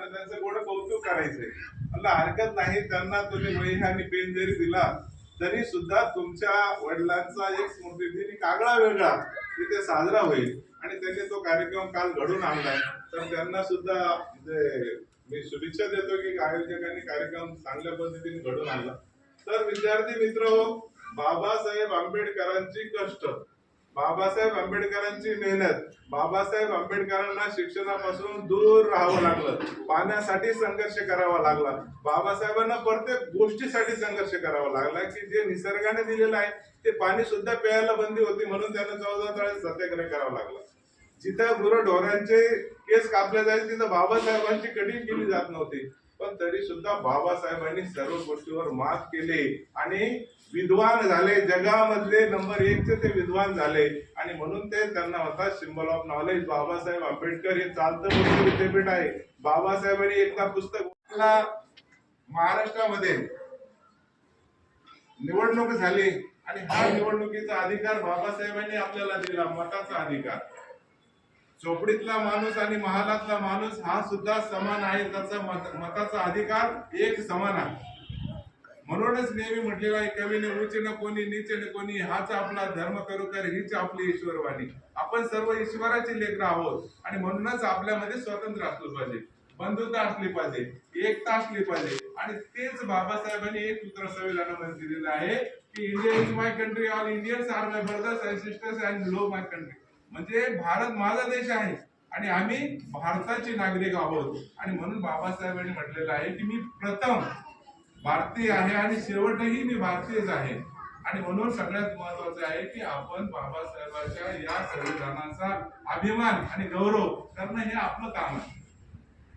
आणि त्यांचं गोड कौतुक करायचंय. म्हणलं हरकत नाही त्यांना तुम्ही वही आणि पेन जरी दिला तरी सुद्धा तुमच्या वडिलांचा एक स्मृतिदिनी कागळा वेगळा तिथे साजरा होईल. आणि त्यांनी तो कार्यक्रम काल घडून आणलाय. तर त्यांना सुद्धा म्हणजे मी शुभेच्छा देतो की आयोजकांनी कार्यक्रम चांगल्या पद्धतीने घडून आणला. तर विद्यार्थी मित्र बाबासाहेब आंबेडकरांची कष्ट. बाबासाहेब आंबेडकरांची मेहनत. बाबासाहेब आंबेडकरांना शिक्षणापासून दूर राहावं लागलं. पाण्यासाठी संघर्ष करावा लागला. बाबासाहेबांना प्रत्येक गोष्टीसाठी संघर्ष करावा लागला. की जे निसर्गाने दिलेलं आहे ते पाणी सुद्धा प्यायला बंदी होती म्हणून त्यांना चौदा तळे सत्याग्रह करावा लागला. जिथं गुरढोरांचे केस कापले जायचे तिथं बाबासाहेबांची कठीण केली जात नव्हती. पण तरी सुद्धा बाबासाहेबांनी सर्व गोष्टीवर मात केली. आणि विद्वान झाले जगामधले नंबर एकचे ते विद्वान झाले. आणि म्हणून ते त्यांना होता symbol of knowledge Babasaheb Ambedkar हे चालतं विद्यापीठ आहे. बाबासाहेबांनी एकदा पुस्तक महाराष्ट्रामध्ये निवडणूक झाली आणि हा निवडणुकीचा अधिकार बाबासाहेबांनी आपल्याला दिला मताचा अधिकार. चोपडीतला माणूस आणि महालातला माणूस हा सुद्धा समान आहे. त्याचा मत मताचा अधिकार एक समान आहे. म्हणूनच नेहमी म्हटलेलं आहे कवीने उच्च न कोणी नीच न कोणी हाच आपला धर्म करू कर हीच आपली ईश्वरवाणी. आपण सर्व ईश्वराचे लेकर आहोत आणि म्हणूनच आपल्यामध्ये स्वतंत्र असलं पाहिजे बंधुता असली पाहिजे एकता असली पाहिजे. आणि तेच बाबासाहेबांनी एक सूत्र संविधानामध्ये दिलेलं आहे की India is my country all Indians are my brothers and sisters and love my country म्हणजे भारत माझा देश आहे आणि आम्ही भारताचे नागरिक आहोत. आणि म्हणून बाबासाहेबांनी म्हटलेलं आहे की मी प्रथम भारतीय आहे आणि शेवटही मी भारतीयच आहे. आणि म्हणून सगळ्यात महत्वाचं आहे की आपण बाबासाहेबांच्या या संविधानाचा अभिमान आणि गौरव करणं हे आपलं काम आहे.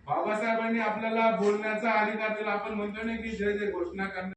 बाबासाहेबांनी आपल्याला बोलण्याचा अधिकार दिला. आपण म्हणतो ना की जे जे घोषणा करणार